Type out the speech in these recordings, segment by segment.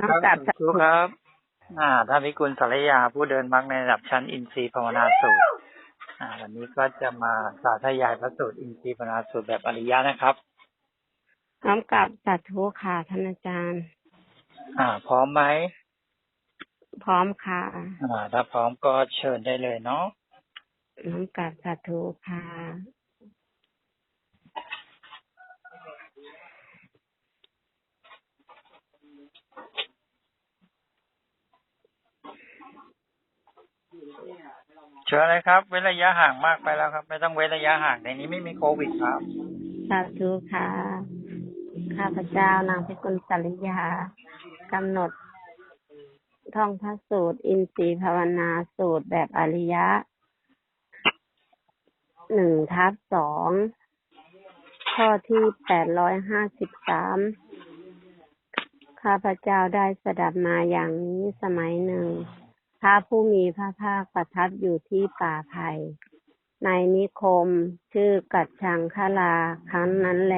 น้ำกลับสาธุครับอ่าท่านพิกุลสารยาผู้เดินมรรคในระดับชั้นอินทรีย์ภาวนาสูตร อ่า วันนี้ก็จะมาสาธยายพระสูตรอินทรีย์ภาวนาสูตรแบบอริยะนะครับน้ำกลับสาธุค่ะท่านอาจารย์ อ่า พร้อมไหม พร้อมค่ะ อ่า ถ้าพร้อมก็เชิญได้เลยเนาะน้ำกลับสาธุค่ะ เชิญเลยครับ เว้นระยะห่างมากไปแล้วครับ ไม่ต้องเว้นระยะห่างในนี้ไม่มีโควิดครับสาธุค่ะ ข้าพเจ้านางพิกุลสริยากำหนด ท่องพระสูตร อินทรีภาวนาสูตรแบบอริยะหนึ่งทับสองข้อที่แปดร้อยห้าสิบสามข้าพเจ้าได้สดับมาอย่างนี้สมัยหนึ่ง พระผู้มีพระภาคประทับอยู่ที่ป่าไผ่ในนิคมชื่อกัจฉังคลาครั้นนั้นแล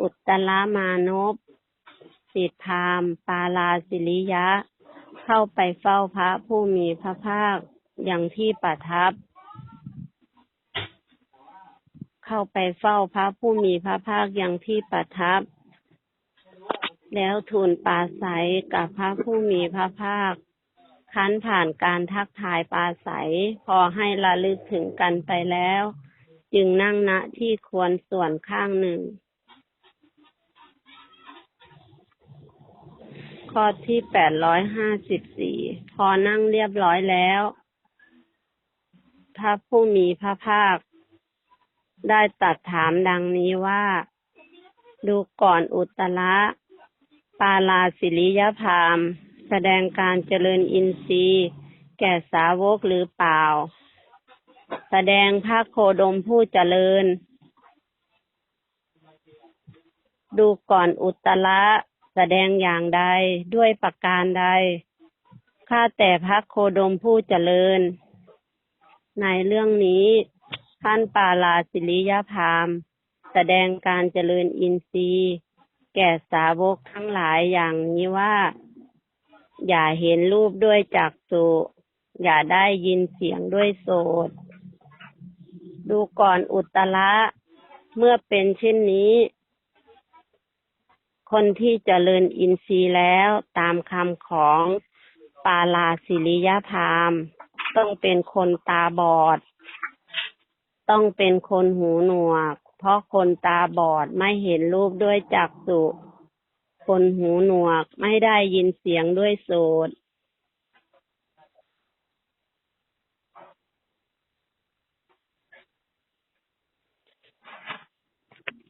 อุตตรมานพสิทธาม ปาลาสิริยะ เข้าไปเฝ้าพระผู้มีพระภาคอย่างที่ประทับ เข้าไปเฝ้าพระผู้มีพระภาคอย่างที่ประทับ แล้วทูลปาศัยกับพระผู้มีพระภาค คันผ่านการทักทายปาศัยพอให้ระลึกถึงกันไปแล้ว จึงนั่งณที่ควรส่วนข้างหนึ่ง ข้อที่แปดร้อยห้าสิบสี่พอนั่งเรียบร้อยแล้ว พระผู้มีพระภาค ได้ตัดถามดังนี้ว่า ดูก่อนอุตตระปาลาสิริยพาม แสดงการเจริญอินทรีย์ แก่สาวกหรือเปล่า แสดงพระโคดมผู้เจริญ ดูก่อนอุตตระแสดงอย่างใดด้วยประการใด ข้าแต่พระโคดมผู้เจริญ ในเรื่องนี้ท่านปาลาสิริยพามแสดงการเจริญอินทรีย์ แก่สาวกทั้งหลายอย่างนี้ว่า อย่าเห็นรูปด้วยจักษุอย่าได้ยินเสียงด้วยโสตดูก่อนอุตระเมื่อเป็นเช่นนี้ คนที่เจริญอินทรีย์แล้วตามคำของปาลาสิริยพามต้องเป็นคนตาบอด ต้องเป็นคนหูหนวก เพราะคนตาบอดไม่เห็นรูปด้วยจักษุ คนหูหนวกไม่ได้ยินเสียงด้วยโสต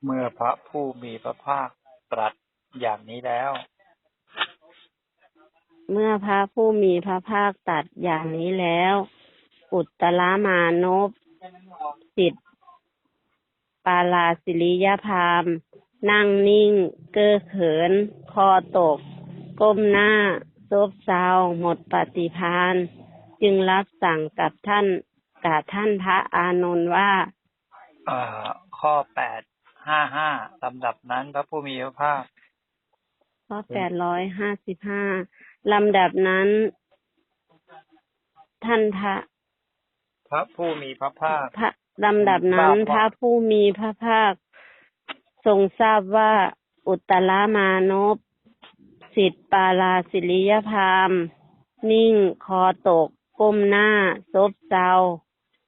เมื่อพระผู้มีพระภาคตรัสอย่างนี้แล้ว เมื่อพระผู้มีพระภาคตรัดอย่างนี้แล้ว อุตตรมานพสิทธิปาลาสิริยพรามณ์ นั่งนิ่ง เก้อเขิน คอตก ก้มหน้า ซบเซาหมดปฏิพานจึงรับสั่งกับท่านกับท่านพระอานนท์ว่าเอ่อข้อแปดห้าห้าลำดับนั้นพระผู้มีพระภาคข้อแปดร้อยห้าสิบห้าลำดับนั้น ท่านพระพระผู้มีพระภาคพระลำดับนั้นทราบว่าพระผู้มีพระภาค ทรงทราบว่าอุตตรมานพสิทธิปาลาสิริยพามนิ่งคอตก ก้มหน้า ซบเซา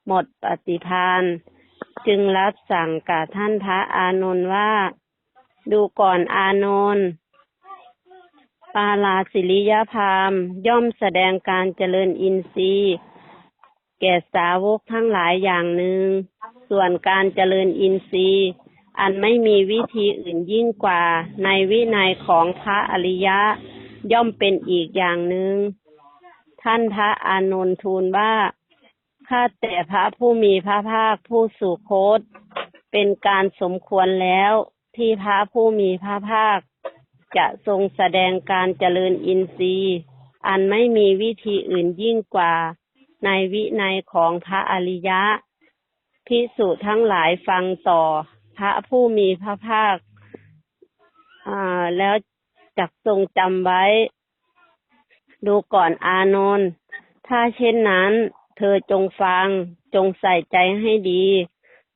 หมดปฏิพานจึงรับสั่งกับท่านพระอานนท์ว่า ดูก่อนอานนท์ปาลาสิริยพามย่อมแสดงการเจริญอินทรีย์แก่สาวกทั้งหลายอย่างหนึ่งส่วนการเจริญอินทรีย์ อันไม่มีวิธีอื่นยิ่งกว่าในวินัยของพระอริยะ ย่อมเป็นอีกอย่างหนึ่งท่านพระอานนทูลว่าข้าแต่พระผู้มีพระภาคผู้สุคต เป็นการสมควรแล้วที่พระผู้มีพระภาค จะทรงแสดงการเจริญอินทรีย์ อันไม่มีวิธีอื่นยิ่งกว่า ในวินัยของพระอริยะ พิสุทั้งหลายฟังต่อ พระผู้มีพระภาค อ่า แล้วจักทรงจำไว้ ดูก่อนอานนท์ถ้าเช่นนั้น เธอจงฟังจงใส่ใจให้ดี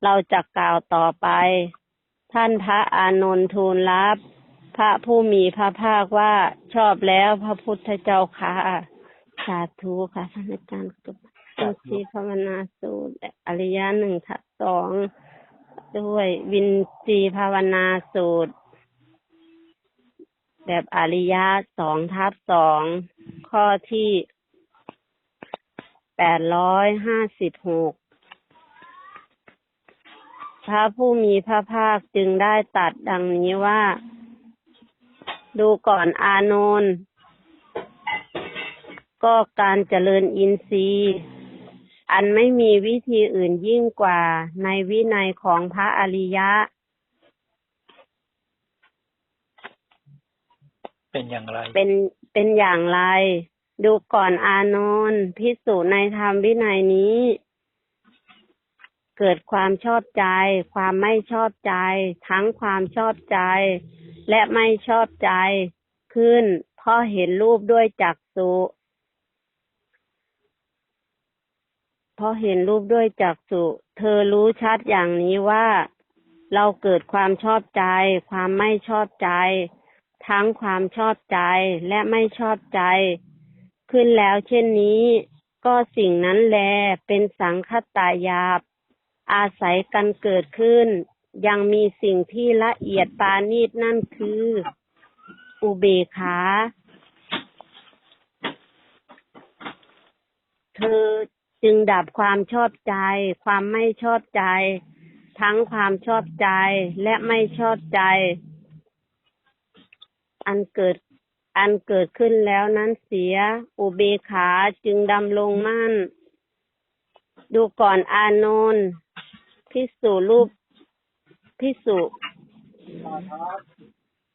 เราจะกล่าวต่อไป ท่านพระอานนท์ทูลรับ พระผู้มีพระภาคว่าชอบแล้วพระพุทธเจ้าค่ะสาธุค่ะท่านอาจารย์กับอินทรีย์ภาวนาสูตรและอริยะหนึ่งทับสอง ด้วยวินซีภาวนาสูตร แบบอริยะสองทับสองข้อที่แปดร้อยห้าสิบหกพระผู้มีพระภาคจึงได้ตัดดังนี้ว่า ดูก่อนอานนท์ก็การเจริญอินทรีย์ อันไม่มีวิธีอื่นยิ่งกว่าในวินัยของพระอริยะ เป็นอย่างไร เป็นเป็นอย่างไร ดูก่อนอานนท์พิสูจน์ในธรรมวินัยนี้ เกิดความชอบใจ ความไม่ชอบใจ ทั้งความชอบใจ และไม่ชอบใจขึ้นเพราะเห็นรูปด้วยจักษุเพ ราะเห็นรูปด้วยจักษุเธอรู้ชัดอย่างนี้ว่า เราเกิดความชอบใจ ความไม่ชอบใจ ทั้งความชอบใจและไม่ชอบใจ ขึ้นแล้วเช่นนี้ก็สิ่งนั้นแลเป็นสังคตายาบ อาศัยกันเกิดขึ้น ยังมีสิ่งที่ละเอียดปานีตนั่นคือ อุเบกขา เธอ จึงดับความชอบใจ ความไม่ชอบใจ ทั้งความชอบใจและไม่ชอบใจ อันเกิดอันเกิดขึ้นแล้วนั้นเสีย อุเบขาจึงดำลงมั่น ดูก่อนอานนท์พิสูรูปพิสู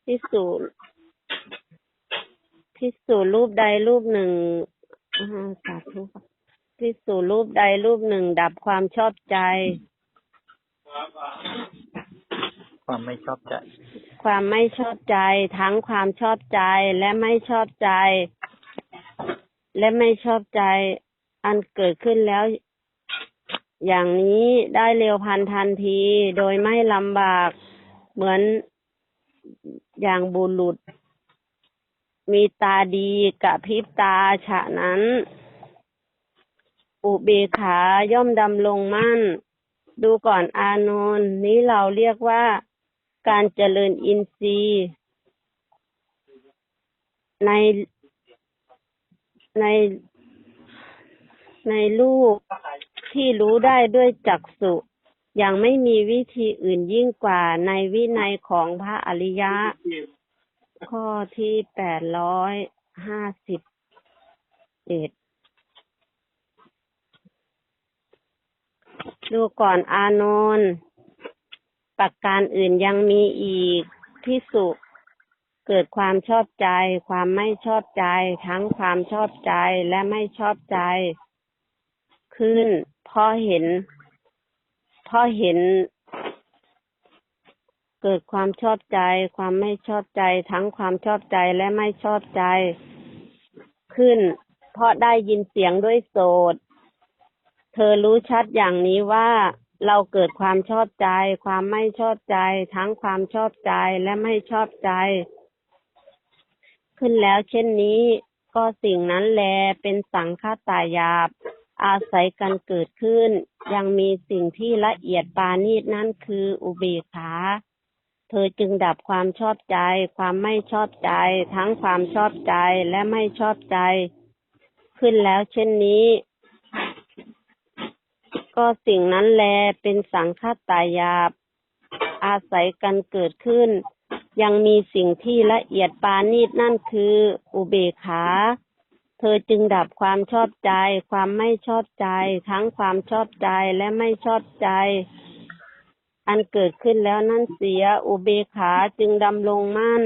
พิสูพิสูรูปใดรูปหนึ่งอ่าสาธุค่ะ พิสูรูปใดรูปหนึ่งดับความชอบใจ ความไม่ชอบใจ ความไม่ชอบใจ ทั้งความชอบใจและไม่ชอบใจ และไม่ชอบใจ อันเกิดขึ้นแล้ว อย่างนี้ได้เร็วพันทันทีโดยไม่ลำบากเหมือนอย่างบุรุษ มีตาดีกับพริบตาฉะนั้น อุเบกขาย่อมดำลงมั่น ดูก่อนอานนท์นี้เราเรียกว่าการเจริญอินทรีย์ ในในในรูปที่รู้ได้ด้วยจักษุยังไม่มีวิธีอื่นยิ่งกว่าในวินัยของพระอริยะ ข้อที่แปดร้อยห้าสิบเอ็ด ดูก่อนอานนท์ประการอื่นยังมีอีกที่สุเกิดความชอบใจ ความไม่ชอบใจ ทั้งความชอบใจและไม่ชอบใจ ขึ้นเพราะเห็นเพราะเห็น เกิดความชอบใจ ความไม่ชอบใจ ทั้งความชอบใจและไม่ชอบใจ ขึ้น เพราะได้ยินเสียงด้วยโสด เธอรู้ชัดอย่างนี้ว่าเราเกิดความชอบใจ ความไม่ชอบใจ ทั้งความชอบใจและไม่ชอบใจ ขึ้นแล้วเช่นนี้ก็สิ่งนั้นแลเป็นสังฆตายาบ อาศัยกันเกิดขึ้น ยังมีสิ่งที่ละเอียดปานีตนั่นคืออุเบกขาเธอจึงดับความชอบใจ ความไม่ชอบใจ ทั้งความชอบใจและไม่ชอบใจ ขึ้นแล้วเช่นนี้ ก็สิ่งนั้นแลเป็นสังฆตายาบอาศัยกันเกิดขึ้น ยังมีสิ่งที่ละเอียดปานีตนั่นคืออุเบกขา เธอจึงดับความชอบใจ ความไม่ชอบใจ ทั้งความชอบใจและไม่ชอบใจ อันเกิดขึ้นแล้วนั่นเสียอุเบกขาจึงดำลงมั่น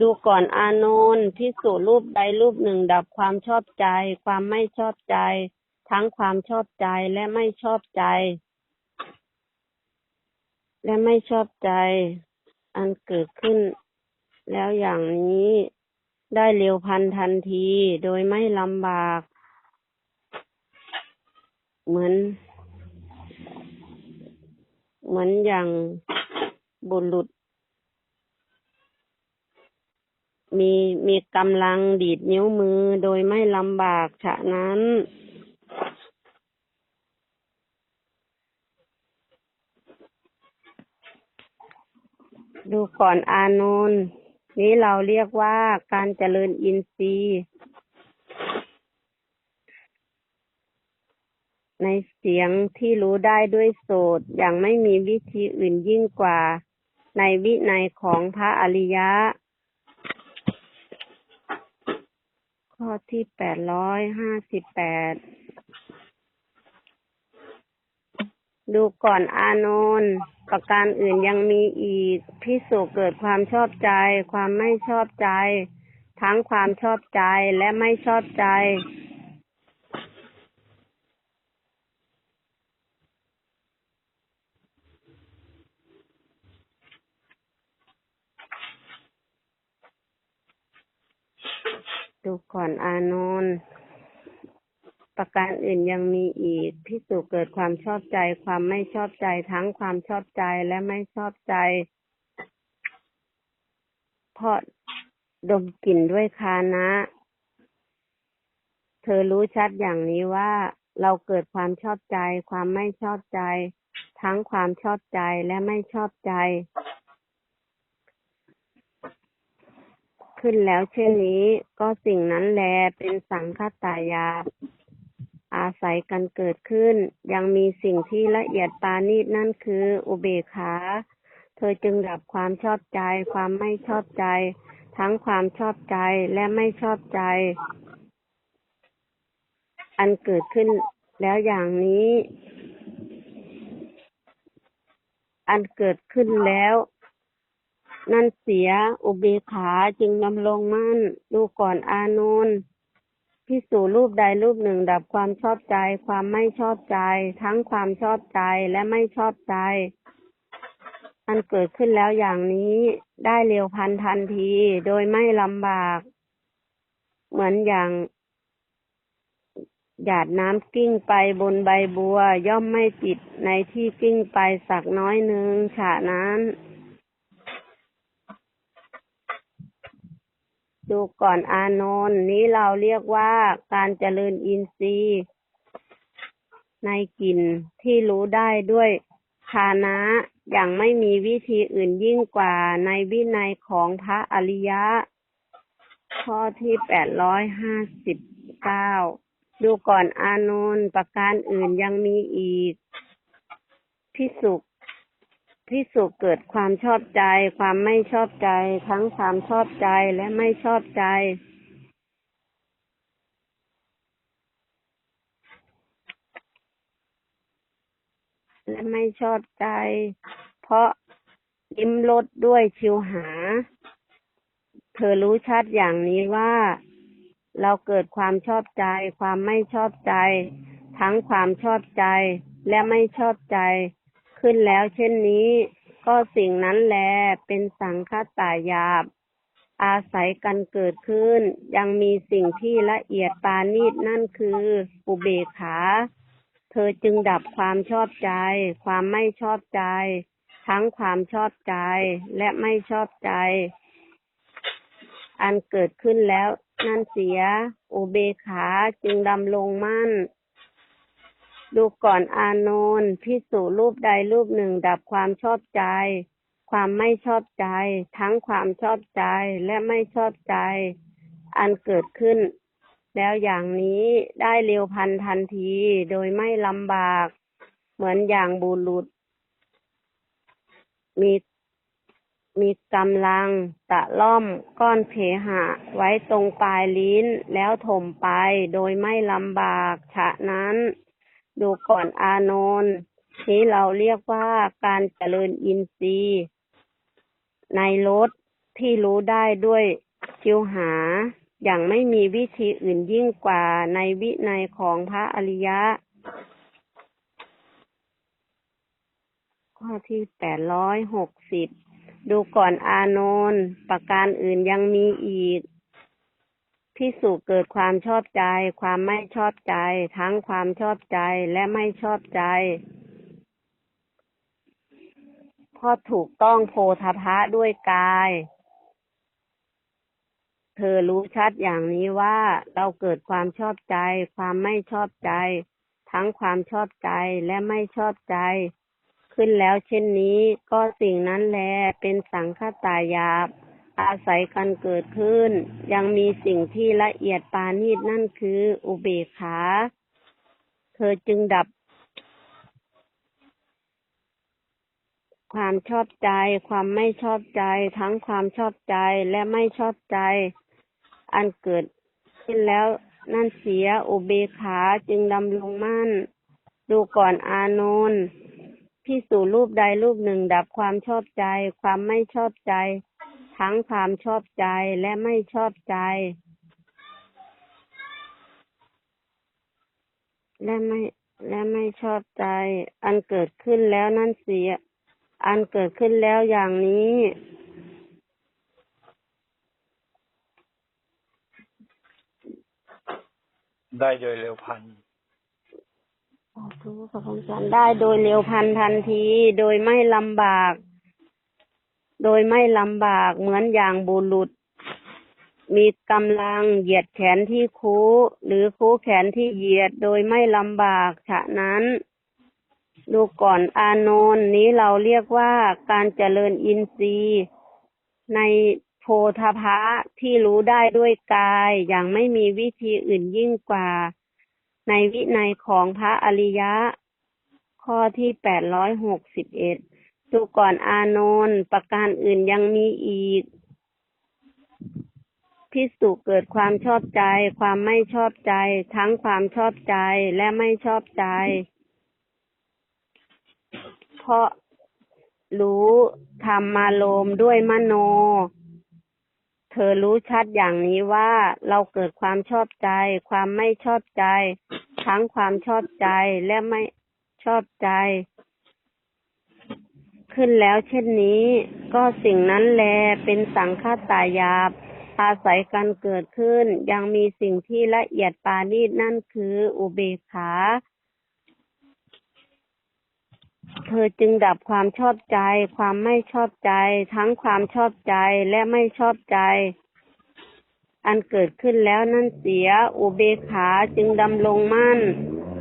ดูก่อนอานนท์พิสูจน์รูปใดรูปหนึ่งดับความชอบใจ ความไม่ชอบใจ ทั้งความชอบใจและไม่ชอบใจ และไม่ชอบใจ อันเกิดขึ้น แล้วอย่างนี้ได้เร็วพันทันทีโดยไม่ลำบาก เหมือน เหมือนอย่างบุรุษ มีมีกำลังดีดนิ้วมือโดยไม่ลำบากฉะนั้น ดูก่อนอานนท์นี้เราเรียกว่าการเจริญอินทรีย์ ในเสียงที่รู้ได้ด้วยโสตอย่างไม่มีวิธีอื่นยิ่งกว่า ในวินัยของพระอริยะ ข้อที่แปดร้อยห้าสิบแปดดูก่อนอานนท์ ประการอื่นยังมีอีกพิสูจเกิดความชอบใจ ความไม่ชอบใจ ทั้งความชอบใจและไม่ชอบใจ ดูก่อนอานนท์ ประการอื่นยังมีอีกพิสูจเกิดความชอบใจ ความไม่ชอบใจทั้งความชอบใจและไม่ชอบใจ เพราะดมกลิ่นด้วยคานะ เธอรู้ชัดอย่างนี้ว่าเราเกิดความชอบใจ ความไม่ชอบใจ ทั้งความชอบใจและไม่ชอบใจ ขึ้นแล้วเช่นนี้ก็สิ่งนั้นแลเป็นสังคตายา อาศัยกันเกิดขึ้น ยังมีสิ่งที่ละเอียดปานีตนั่นคือ อุเบกขา เธอจึงดับความชอบใจ ความไม่ชอบใจ ทั้งความชอบใจและไม่ชอบใจ อันเกิดขึ้นแล้วอย่างนี้ อันเกิดขึ้นแล้ว นั่นเสียอุเบกขาจึงดำรงมั่น ดูก่อนอานนท์ พิสูรูปใดรูปหนึ่งดับความชอบใจ ความไม่ชอบใจ ทั้งความชอบใจและไม่ชอบใจ อันเกิดขึ้นแล้วอย่างนี้ได้เร็วพันทันที โดยไม่ลำบาก เหมือนอย่างหยาดน้ำกิ้งไปบนใบบัว ย่อมไม่ติดในที่กิ้งไปสักน้อยหนึ่งฉะนั้น ดูก่อนอานนท์นี้เราเรียกว่าการเจริญอินทรีย์ในกลิ่นที่รู้ได้ด้วยฐานะอย่างไม่มีวิธีอื่นยิ่งกว่าในวินัยของพระอริยะ ข้อที่แปดร้อยห้าสิบเก้าดูก่อนอานนท์ประการอื่นยังมีอีกพิสุ พิสุเกิดความชอบใจ ความไม่ชอบใจ ทั้งความชอบใจและไม่ชอบใจ และไม่ชอบใจ เพราะลิ้มรสด้วยชิวหา เธอรู้ชัดอย่างนี้ว่า เราเกิดความชอบใจ ความไม่ชอบใจ ทั้งความชอบใจและไม่ชอบใจ ขึ้นแล้ว เช่นนี้ ก็สิ่งนั้นแลเป็นสังคตายาบ อาศัยกันเกิดขึ้น ยังมีสิ่งที่ละเอียดปานีตนั่นคืออุเบกขา เธอจึงดับความชอบใจ ความไม่ชอบใจ ทั้งความชอบใจและไม่ชอบใจ อันเกิดขึ้นแล้วนั่นเสีย อุเบกขาจึงดำลงมั่น ดูก่อนอานนท์พิสูรรูปใดรูปหนึ่งดับความชอบใจ ความไม่ชอบใจ ทั้งความชอบใจและไม่ชอบใจ อันเกิดขึ้น แล้วอย่างนี้ได้เร็วพันทันทีโดยไม่ลำบาก เหมือนอย่างบุรุษ มีมีกำลังตะล่อมก้อนเพหะ ไว้ตรงปลายลิ้นแล้วถมไปโดยไม่ลำบาก ฉะนั้น ดูก่อนอานนท์นี้เราเรียกว่าการเจริญอินทรีย์ ในรสที่รู้ได้ด้วยชิวหา อย่างไม่มีวิธีอื่นยิ่งกว่าในวินัยของพระอริยะ ข้อที่แปดร้อยหกสิบดูก่อนอานนท์ประการอื่นยังมีอีก พิสูจเกิดความชอบใจ ความไม่ชอบใจ ทั้งความชอบใจและไม่ชอบใจพราะถูกต้องโพธพะด้วยกาย เธอรู้ชัดอย่างนี้ว่าเราเกิดความชอบใจ ความไม่ชอบใจ ทั้งความชอบใจและไม่ชอบใจ ขึ้นแล้วเช่นนี้ก็สิ่งนั้นแลเป็นสังคตายาบ อาศัยกันเกิดขึ้น ยังมีสิ่งที่ละเอียดปานีตนั่นคืออุเบกขา เธอจึงดับ ความชอบใจ ความไม่ชอบใจ ทั้งความชอบใจและไม่ชอบใจ อันเกิดขึ้นแล้วนั่นเสียอุเบกขาจึงดำรงมั่น ดูก่อนอานนท์พิสูรูปใดรูปหนึ่งดับความชอบใจ ความไม่ชอบใจ ทั้งความชอบใจและไม่ชอบใจ และไม่และไม่ชอบใจ อันเกิดขึ้นแล้วนั่นเสีย อันเกิดขึ้นแล้วอย่างนี้ ได้โดยเร็วพลันสาธุขอบคุณอาจารย์ได้โดยเร็วพลันทันที โดยไม่ลำบาก โดยไม่ลำบากเหมือนอย่างบุรุษ มีกำลังเหยียดแขนที่คูหรือคูแขนที่เหยียดโดยไม่ลำบากฉะนั้น ดูก่อนอานนท์นี้เราเรียกว่าการเจริญอินทรีย์ในโพธพะที่รู้ได้ด้วยกายอย่างไม่มีวิธีอื่นยิ่งกว่า ในวินัยของพระอริยะ ข้อที่แปดร้อยหกสิบเอ็ด ดูก่อนอานนท์ประการอื่นยังมีอีกพิสุเกิดความชอบใจ ความไม่ชอบใจ ทั้งความชอบใจและไม่ชอบใจ เพราะรู้ธรรมารมด้วยมโน เธอรู้ชัดอย่างนี้ว่าเราเกิดความชอบใจ ความไม่ชอบใจ ทั้งความชอบใจและไม่ชอบใจ ขึ้นแล้วเช่นนี้ ก็สิ่งนั้นแลเป็นสังฆตายาบอาศัยกันเกิดขึ้น ยังมีสิ่งที่ละเอียดปานีตนั่นคืออุเบกขาเธอจึงดับความชอบใจ ความไม่ชอบใจ ทั้งความชอบใจและไม่ชอบใจ อันเกิดขึ้นแล้วนั่นเสีย อุเบกขาจึงดำรงมั่น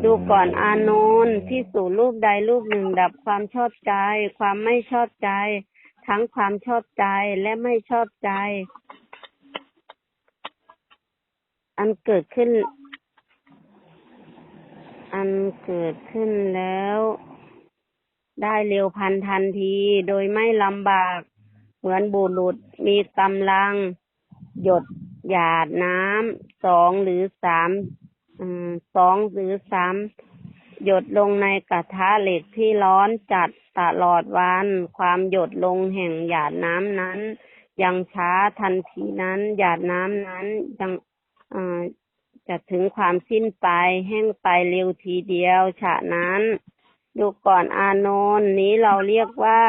ดูก่อนอานนท์ที่สู่รูปใดรูปหนึ่งดับความชอบใจ ความไม่ชอบใจ ทั้งความชอบใจและไม่ชอบใจ อันเกิดขึ้น อันเกิดขึ้นแล้ว ได้เร็วพันทันทีโดยไม่ลำบาก เหมือนบุรุษมีกำลัง หยดหยาดน้ำสองหรือสามอืม สองหรือสามหยดลงในกระทะเหล็กที่ร้อนจัดตลอดวัน ความหยดลงแห่งหยาดน้ำนั้น ยังช้าทันทีนั้น หยาดน้ำนั้นยังจะถึงความสิ้นไปแห้งไปเร็วทีเดียว ฉะนั้น ดูก่อนอานนท์นี้เราเรียกว่า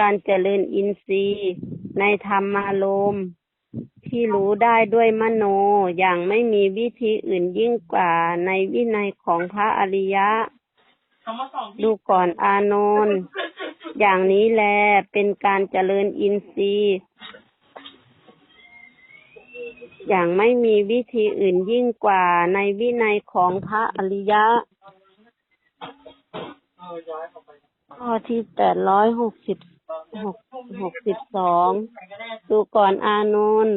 การเจริญอินทรีย์ในธรรมารมณ์ ที่รู้ได้ด้วยมโน อย่างไม่มีวิธีอื่นยิ่งกว่าในวินัยของพระอริยะ ดูก่อนอานนท์อย่างนี้แลเป็นการเจริญอินทรีย์ อย่างไม่มีวิธีอื่นยิ่งกว่าในวินัยของพระอริยะ ข้อที่แปดร้อยหกสิบ หกหกสิบสองดูก่อนอานนท์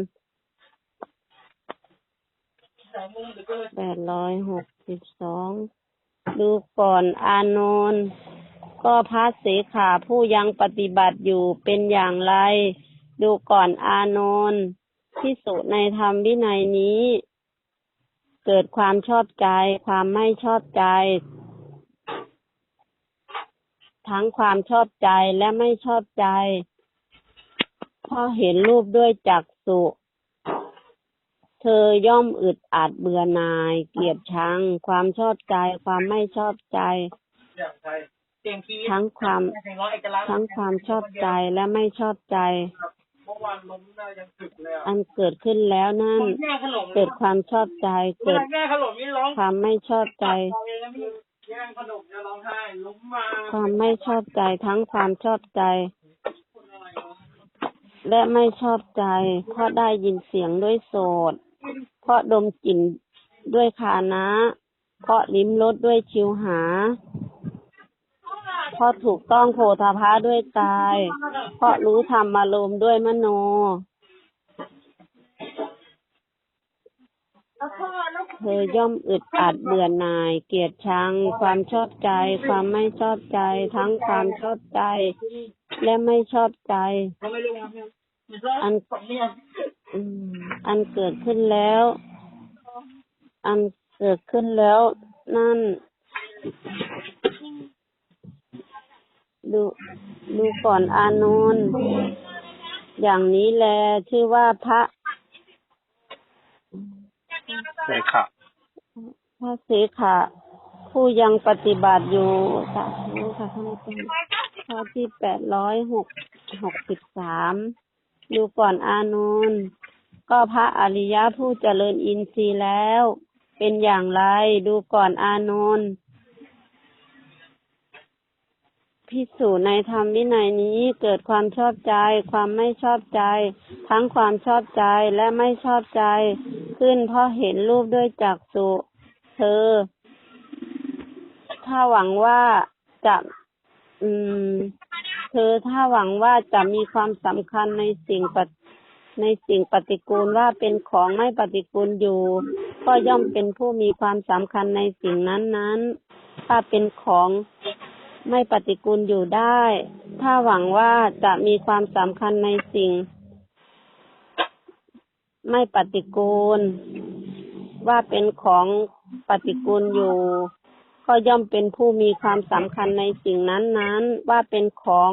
แปดร้อยหกสิบสองดูก่อนอานนท์ก็พระเสขาผู้ยังปฏิบัติอยู่เป็นอย่างไร ดูก่อนอานนท์ที่สุในธรรมวินัยนี้ เกิดความชอบใจ ความไม่ชอบใจ ทั้งความชอบใจและไม่ชอบใจพราะเห็นรูปด้วยจักษุเธอย่อมอึดอัดเบื่อหน่าย เกลียดชัง ความชอบใจ ความไม่ชอบใจ ทั้งความทั้งความชอบใจและไม่ชอบใจ อันเกิดขึ้นแล้วนั่น เกิดความชอบใจ เกิดความไม่ชอบใจ แย่งขนมจะร้องไห้ล้มมาความไม่ชอบใจทั้งความชอบใจ และไม่ชอบใจ เพราะได้ยินเสียงด้วยโสด เพราะดมกลิ่นด้วยคานะ เพราะลิ้มรสด้วยชิวหา เพราะถูกต้องโพธาภาด้วยกาย เพราะรู้ธรรมอารมณ์ด้วยมโน เธอย่อมอึดอัดเบื่อหน่าย เกลียดชัง ความชอบใจ ความไม่ชอบใจ ทั้งความชอบใจ และไม่ชอบใจเขาไม่รู้ครับเนี่ยมันก็อันสำเนียงอืมอันเกิดขึ้นแล้ว อันเกิดขึ้นแล้ว นั่น ดูดูก่อนอานนท์อย่างนี้แลชื่อว่าพระ เสขะพระเสขะผู้ยังปฏิบัติอยู่สาธุค่ะท่านอาจารย์ข้อที่แปดร้อยหกหกสิบสามดูก่อนอานนท์ก็พระอริยะผู้เจริญอินทรีย์แล้ว เป็นอย่างไรดูก่อนอานนท์ พิสูจน์ในธรรมวินัยนี้เกิดความชอบใจ ความไม่ชอบใจ ทั้งความชอบใจและไม่ชอบใจ ขึ้นเพราะเห็นรูปด้วยจักษุเธอ ถ้าหวังว่าจะอืมเธอถ้าหวังว่าจะมีความสำคัญในสิ่งปในสิ่งปฏิกูลว่าเป็นของไม่ปฏิกูลอยู่ ก็ย่อมเป็นผู้มีความสำคัญในสิ่งนั้นนั้นๆถ้าเป็นของ ไม่ปฏิกูลอยู่ได้ ถ้าหวังว่าจะมีความสำคัญในสิ่ง ไม่ปฏิกูล ว่าเป็นของปฏิกูลอยู่ ก็ย่อมเป็นผู้มีความสำคัญในสิ่งนั้นๆ ว่าเป็นของ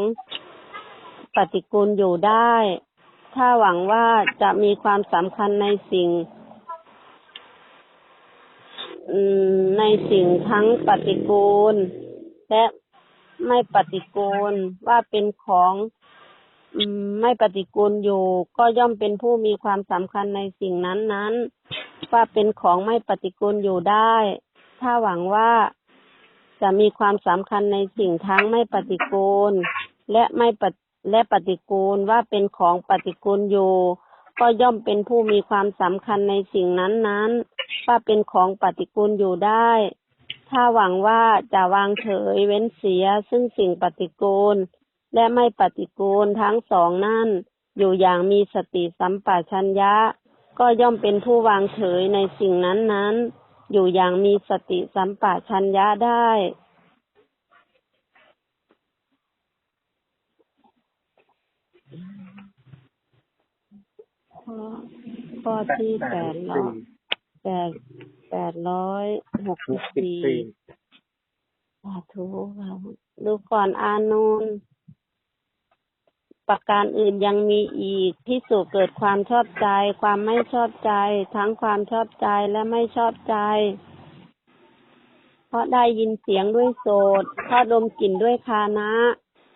ปฏิกูลอยู่ได้ ถ้าหวังว่าจะมีความสำคัญในสิ่งในสิ่งทั้งปฏิกูล และ ไม่ปฏิกูลว่าเป็นของไม่ปฏิกูลอยู่ ก็ย่อมเป็นผู้มีความสำคัญในสิ่งนั้นๆว่าเป็นของไม่ปฏิกูลอยู่ได้ ถ้าหวังว่าจะมีความสำคัญในสิ่งทั้งไม่ปฏิกูล และไม่ปฏและปฏิกูลว่าเป็นของปฏิกูลอยู่ ก็ย่อมเป็นผู้มีความสำคัญในสิ่งนั้นๆว่าเป็นของปฏิกูลอยู่ได้ ถ้าหวังว่าจะวางเฉยเว้นเสียซึ่งสิ่งปฏิกูล และไม่ปฏิกูลทั้งสองนั่น อยู่อย่างมีสติสัมปชัญญะ ก็ย่อมเป็นผู้วางเฉยในสิ่งนั้นๆอยู่อย่างมีสติสัมปชัญญะได้ ข้อข้อที่แปดร้อยแปด แปดร้อยหกสิบสี่สาธุครับดูก่อนอานนท์ประการอื่นยังมีอีกที่สุเกิดความชอบใจ ความไม่ชอบใจ ทั้งความชอบใจและไม่ชอบใจ เพราะได้ยินเสียงด้วยโสดเพราะดมกลิ่นด้วยคานะ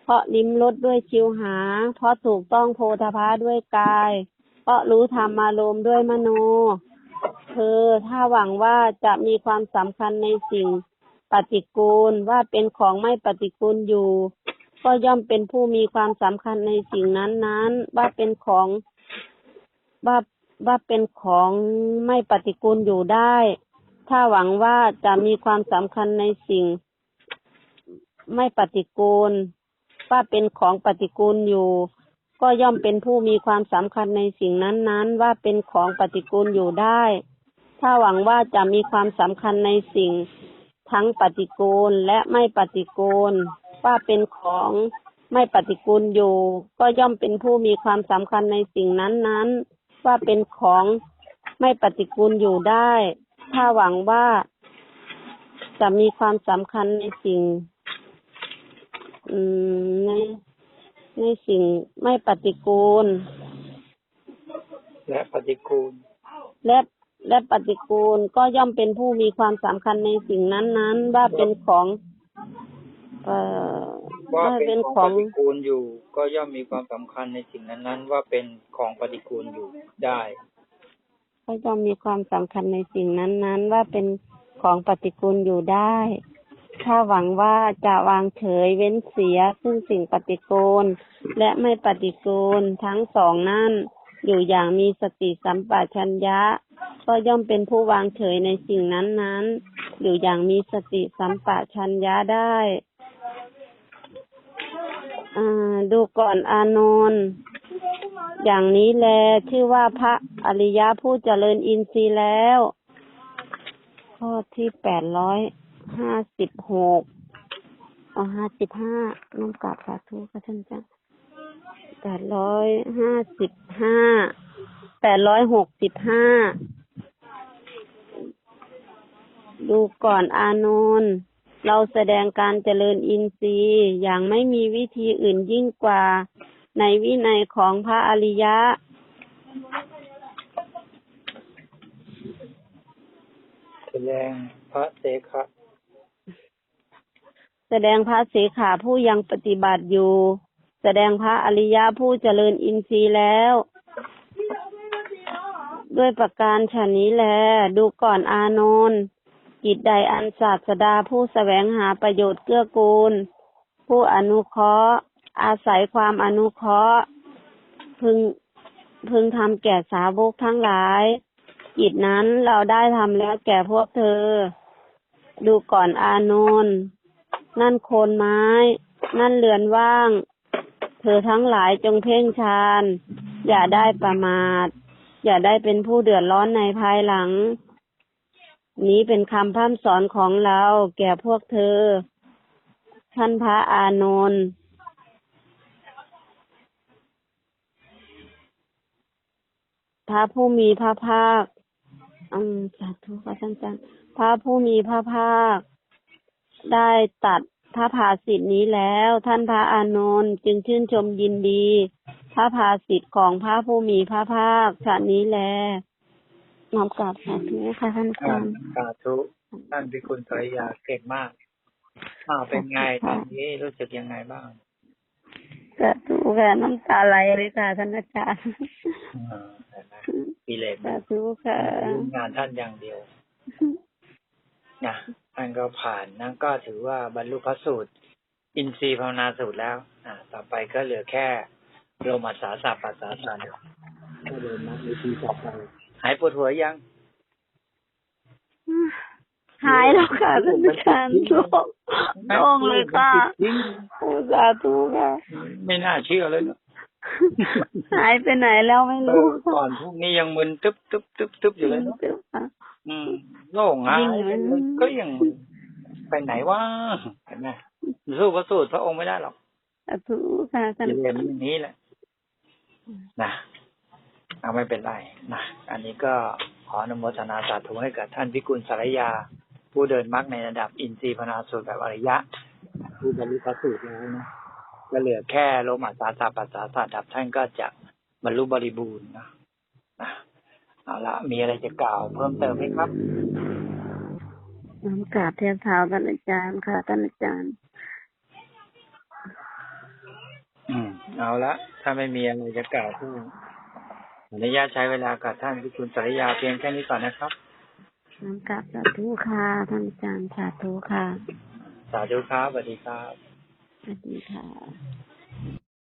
เพราะลิ้มรสด้วยชิวหา เพราะถูกต้องโพธาภาด้วยกาย เพราะรู้ธรรมารมด้วยมโน เธอ ถ้าหวังว่าจะมีความสำคัญในสิ่งปฏิกูลว่าเป็นของไม่ปฏิกูลอยู่ ก็ย่อมเป็นผู้มีความสำคัญในสิ่งนั้นๆ ว่าเป็นของว่าว่าเป็นของไม่ปฏิกูลอยู่ได้ ถ้าหวังว่าจะมีความสำคัญในสิ่ง ไม่ปฏิกูล ว่าเป็นของปฏิกูลอยู่ ก็ย่อมเป็นผู้มีความสำคัญในสิ่งนั้นๆ ว่าเป็นของปฏิกูลอยู่ได้ ถ้าหวังว่าจะมีความสำคัญในสิ่งทั้งปฏิกูลและไม่ปฏิกูล ว่าเป็นของไม่ปฏิกูลอยู่ ก็ย่อมเป็นผู้มีความสำคัญในสิ่งนั้นๆ ว่าเป็นของไม่ปฏิกูลอยู่ได้ ถ้าหวังว่า จะมีความสำคัญในสิ่งอืมในในสิ่งไม่ปฏิกูล และปฏิกูล และ และปฏิกูลก็ย่อมเป็นผู้มีความสำคัญในสิ่งนั้นๆ ว่าเป็นของปเอ่อว่าได้เป็เป็นนขขอองงปฏิกูลอยู่ ก็ย่อมมีความสำคัญในสิ่งนั้นๆ ว่าเป็นของปฏิกูลอยู่ได้ก็ย่อมมีความสำคัญในสิ่งนั้นๆ ว่าเป็นของปฏิกูลอยู่ได้ ถ้าหวังว่าจะวางเฉยเว้นเสียซึ่งสิ่งปฏิกูล และไม่ปฏิกูลทั้งสองนั่น อยู่อย่างมีสติสัมปชัญญะ ก็ย่อมเป็นผู้วางเฉยในสิ่งนั้นๆ อยู่อย่างมีสติสัมปชัญญะได้อ่าดูก่อนอานนท์อย่างนี้แลชื่อว่าพระอริยะผู้เจริญอินทรีย์แล้ว ข้อที่แปดร้อยห้าสิบหกเอห้าสิบห้าน้องกราบสาธุค่ะท่านเจ้า แปดร้อยห้าสิบห้าแปดร้อยหกสิบห้าดูก่อนอานนท์เราแสดงการเจริญอินทรีย์อย่างไม่มีวิธีอื่นยิ่งกว่าในวินัยของพระอริยะ แสดงพระเสขะแสดงพระเสขาผู้ยังปฏิบัติอยู่ แสดงพระอริยะผู้เจริญอินทรีย์แล้ว ด้วยประการฉนนี้แล ดูก่อนอานนท์กิจใดอันศาสดาผู้แสวงหาประโยชน์เกื้อกูล ผู้อนุเคราะห์ อาศัยความอนุเคราะห์ พึงพึงทำแก่สาวกทั้งหลาย กิจนั้นเราได้ทำแล้วแก่พวกเธอ ดูก่อนอานนท์นั่นโคนไม้ นั่นเรือนว่าง ธอทั้งหลายจงเพ่งฌาน อย่าได้ประมาท อย่าได้เป็นผู้เดือดร้อนในภายหลัง นี้เป็นคำพร่ำสอนของเราแก่พวกเธอ ท่านพระอานนท์พระผู้มีพระภาคอืมสาธุค่ะท่านอาจารย์พระผู้มีพระภาค ได้ตัด พระภาสิทธินี้แล้ว ท่านพระอานนท์จึงชื่นชมยินดี พระภาสิทธิ์ของพระผู้มีพระภาคชาตินี้แลน้อมกราบสาธุค่ะท่านอาอ่าจารย์สาธุท่านพิคุณสริยาเก่งมากอ่าเป็นไงตอนนี้รู้สึกยังไงบ้างสาธุค่ะน้ำตาไหลเลยค่ะท่านอาจารย์อ่าเห็นไหมกิเลสสาธุค่ะยุ่งงานท่านอย่างเดียวนะ ท่านก็ผ่านนั่นก็ถือว่าบรรลุพระสูตร อินทรีย์ภาวนาสูตรแล้ว อ่า ต่อไปก็เหลือแค่โรมัสสาสะปัสสาสะเดียวก็เดินนักวิธีต่อไปหายปวดหัวยัง หายแล้วค่ะท่านอาจารย์โล่งโล่งเลยค่ะโอ้สาธุค่ะ ไม่น่าเชื่อเลยเนอะ หายไปไหนแล้วไม่เอรู้อก่อนพวกนี้ยังมึนตึ๊บตึ๊บตึ๊บตึ๊บอยู่เลยเนอะค่ะอืมโล่งหายยิ่งเลยก็ยังไปไหนวะเห็นไหมสู้พระสูตรพระองค์ไม่ได้หรอกสาธุค่ะท่านกิเลสมันอย่างนี้แหละนะเอาไม่เป็นไรนะอันนี้ก็ขออนุโมทนาสาธุให้กับท่านพิกุลสารยา ผู้เดินมรรคในระดับอินทรีย์พนาสูตรแบบอริยะ ผู้บรรลุพระสูตรแล้วนะ ก็เหลือแค่โลมาสาสาปัสสาสาดับท่านก็จะบรรลุบริบูรณ์นะนะเอาละมีอะไรจะกล่าวเพิ่มเติมไหมครับน้อมกราบเทียบเท้าท่านอาจารย์ค่ะท่านอาจารย์ อืม เอาละถ้าไม่มีอะไรจะกล่าวเพิ่มขออนุญาตใช้เวลากับท่านพิกุลสารยาเพียงแค่นี้ก่อนนะครับน้อมกราบสาธุค่ะท่านอาจารย์สาธุค่ะ สาธุครับสวัสดีครับ สวัสดีค่ะ